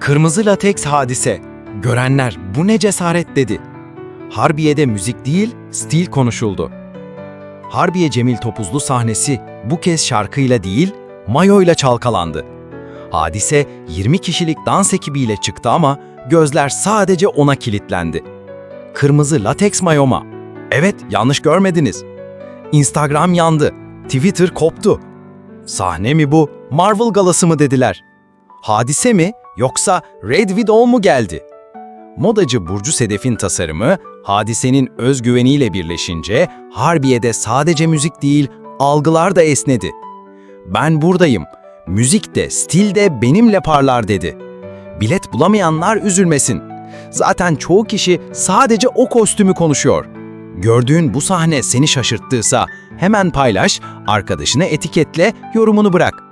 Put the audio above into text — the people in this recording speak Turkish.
Kırmızı lateks hadise. Görenler bu ne cesaret dedi. Harbiye'de müzik değil, stil konuşuldu. Harbiye Cemil Topuzlu sahnesi bu kez şarkıyla değil, mayoyla çalkalandı. Hadise 20 kişilik dans ekibiyle çıktı ama gözler sadece ona kilitlendi. Kırmızı lateks mayoma. Evet, yanlış görmediniz. Instagram yandı, Twitter koptu. Sahne mi bu, Marvel galası mı dediler. Hadise mi yoksa Red Widow mu geldi? Modacı Burcu Sedef'in tasarımı, hadisenin özgüveniyle birleşince Harbiye'de sadece müzik değil, algılar da esnedi. Ben buradayım, müzik de, stil de benimle parlar dedi. Bilet bulamayanlar üzülmesin. Zaten çoğu kişi sadece o kostümü konuşuyor. Gördüğün bu sahne seni şaşırttıysa hemen paylaş, arkadaşına etiketle, yorumunu bırak.